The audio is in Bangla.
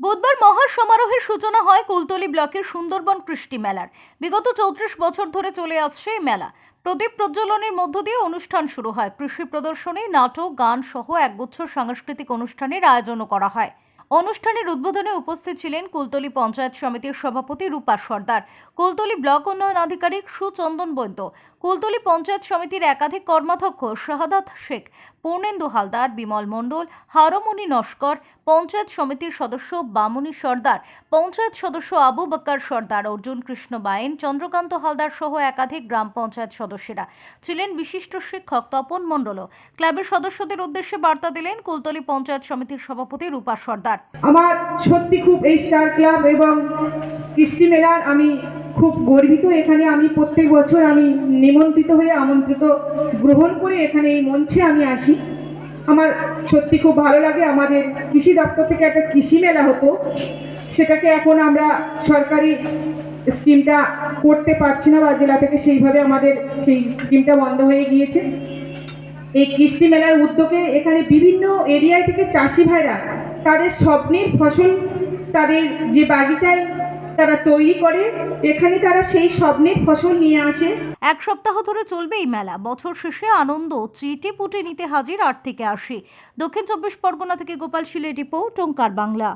বুধবার মহা সমারোহের সূচনা হয় কুলতলি ব্লকের সুন্দরবন কৃষ্টি মেলার। বিগত চৌত্রিশ বছর ধরে চলে আসছে এই মেলা। প্রদীপ প্রজ্বলনের মধ্য দিয়ে অনুষ্ঠান শুরু হয়। কৃষি প্রদর্শনী, নাটক, গান সহ একগুচ্ছ সাংস্কৃতিক অনুষ্ঠানের আয়োজনও করা হয়। অনুষ্ঠানের উদ্বোধনে উপস্থিত ছিলেন কুলতলি পঞ্চায়েত সমিতির সভাপতি রূপা সর্দার, কুলতলি ব্লক উন্নয়ন আধিকারিক সুচন্দন বৈদ্য, কুলতলি পঞ্চায়েত সমিতির একাধিক কর্মাধ্যক্ষ শাহাদাত শেখ, পূর্ণেন্দু হালদার, বিমল মণ্ডল হারমণি নস্কর, পঞ্চায়েত সমিতির সদস্য বামুনি সর্দার, পঞ্চায়েত সদস্য আবু বক্কর সর্দার, অর্জুন কৃষ্ণ বায়েন, চন্দ্রকান্ত হালদার সহ একাধিক গ্রাম পঞ্চায়েত সদস্যরা ছিলেন বিশিষ্ট শিক্ষক তপন মণ্ডলও। ক্লাবের সদস্যদের উদ্দেশ্যে বার্তা দিলেন কুলতলি পঞ্চায়েত সমিতির সভাপতি রূপা সর্দার। আমার সত্যি খুব এই স্টার ক্লাব এবং কৃষ্টি মেলার আমি খুব গর্বিত। এখানে আমি প্রত্যেক বছর আমি নিমন্ত্রিত হয়ে আমন্ত্রিত গ্রহণ করে এখানে এই মঞ্চে আমি আসি। আমার সত্যি খুব ভালো লাগে। আমাদের কৃষি দপ্তর থেকে একটা কৃষি মেলা হতো। সেটাকে এখন আমরা সরকারি স্কিমটা করতে পারছি না বা জেলা থেকে সেইভাবে আমাদের সেই স্কিমটা বন্ধ হয়ে গিয়েছে। এই কৃষ্টি মেলার উদ্যোগে এখানে বিভিন্ন এরিয়ায় থেকে চাষি ভাইরা তাদের স্বপ্নের ফসল, তাদের যে বাগিচায় তারা তৈরি করে, এখানে তারা সেই স্বপ্নের ফসল নিয়ে আসে। এক সপ্তাহ ধরে চলবে এই মেলা। বছর শেষে আনন্দ চেটে পুটে নিতে হাজির আট থেকে আশি। দক্ষিণ চব্বিশ পরগনা থেকে গোপাল শিলের রিপোর্ট, ওঙ্কার বাংলা।